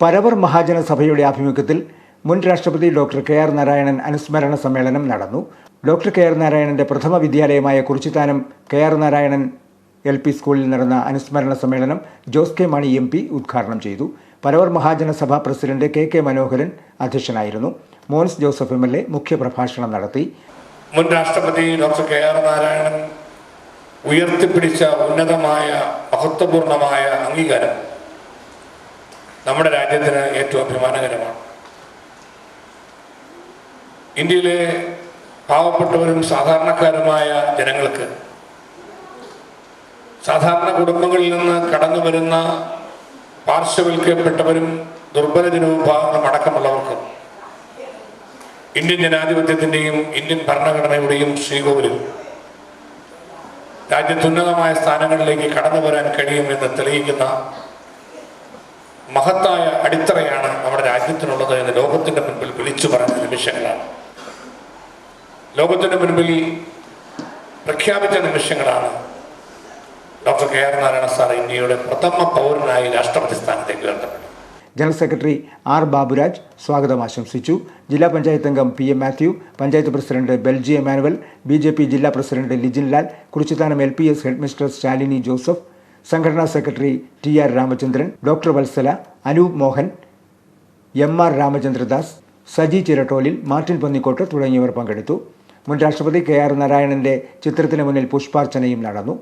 പരവർ മഹാജന സഭയുടെ ആഭിമുഖ്യത്തിൽ മുൻ രാഷ്ട്രപതി ഡോക്ടർ കെ ആർ നാരായണൻ അനുസ്മരണ സമ്മേളനം നടന്നു. ഡോക്ടർ കെ ആർ നാരായണന്റെ പ്രഥമ വിദ്യാലയമായ Kurichithanam K R Narayanan L P സ്കൂളിൽ നടന്ന അനുസ്മരണ സമ്മേളനം Jose K Mani M P ഉദ്ഘാടനം ചെയ്തു. പരവർ മഹാജന സഭ പ്രസിഡന്റ് കെ കെ മനോഹരൻ അധ്യക്ഷനായിരുന്നു. Mons Joseph M L A മുഖ്യപ്രഭാഷണം നടത്തി. മുൻ രാഷ്ട്രപതി ഡോക്ടർ കെ ആർ നാരായണൻ ഉയർത്തിപ്പിടിച്ച ഉന്നതമായ മഹത്വപൂർണമായ അംഗീകാരം നമ്മുടെ രാജ്യത്തിന് ഏറ്റവും അഭിമാനകരമാണ്. ഇന്ത്യയിലെ പാവപ്പെട്ടവരും സാധാരണക്കാരുമായ ജനങ്ങൾക്ക് സാധാരണ കുടുംബങ്ങളിൽ നിന്ന് കടന്നു വരുന്ന പാർശ്വവൽക്കപ്പെട്ടവരും ദുർബല ജനവിഭാഗങ്ങളും അടക്കമുള്ളവർക്കും ഇന്ത്യൻ ജനാധിപത്യത്തിന്റെയും ഇന്ത്യൻ ഭരണഘടനയുടെയും ശ്രീകോവിലും രാജ്യത്തുന്നതമായ സ്ഥാനങ്ങളിലേക്ക് കടന്നു വരാൻ കഴിയുമെന്ന് തെളിയിക്കുന്ന മഹത്തായ അടിത്തറയാണ് നമ്മുടെ രാജ്യത്തിനുള്ളത് എന്ന് ലോകത്തിന്റെ മുൻപിൽ വിളിച്ചു പറഞ്ഞ നിമിഷങ്ങളാണ്. ലോകത്തിന്റെ മുൻപിൽ പ്രഖ്യാപിച്ച നിമിഷങ്ങളാണ്. Doctor K R Narayana sir ഇന്ത്യയുടെ പ്രഥമ പൗരനായി രാഷ്ട്രപതി സ്ഥാനത്തേക്ക് ഉയർത്തപ്പെട്ടത്. ജനറൽ സെക്രട്ടറി ആർ ബാബുരാജ് സ്വാഗതം ആശംസിച്ചു. ജില്ലാ പഞ്ചായത്ത് അംഗം P M Mathew panchayat president Belji Emmanuel B J P ജില്ലാ president Lijin Lal Kurichithanam L P S headmistress Shalini Joseph സംഘടനാ secretary T R Ramachandran doctor Vatsala Anoop Mohan M R Ramachandradas Saji Chirattolil Martin Pannikkot തുടങ്ങിയവർ പങ്കെടുത്തു. മുൻ രാഷ്ട്രപതി K R നാരായണന്റെ ചിത്രത്തിന് മുന്നിൽ പുഷ്പാർച്ചനയും നടന്നു.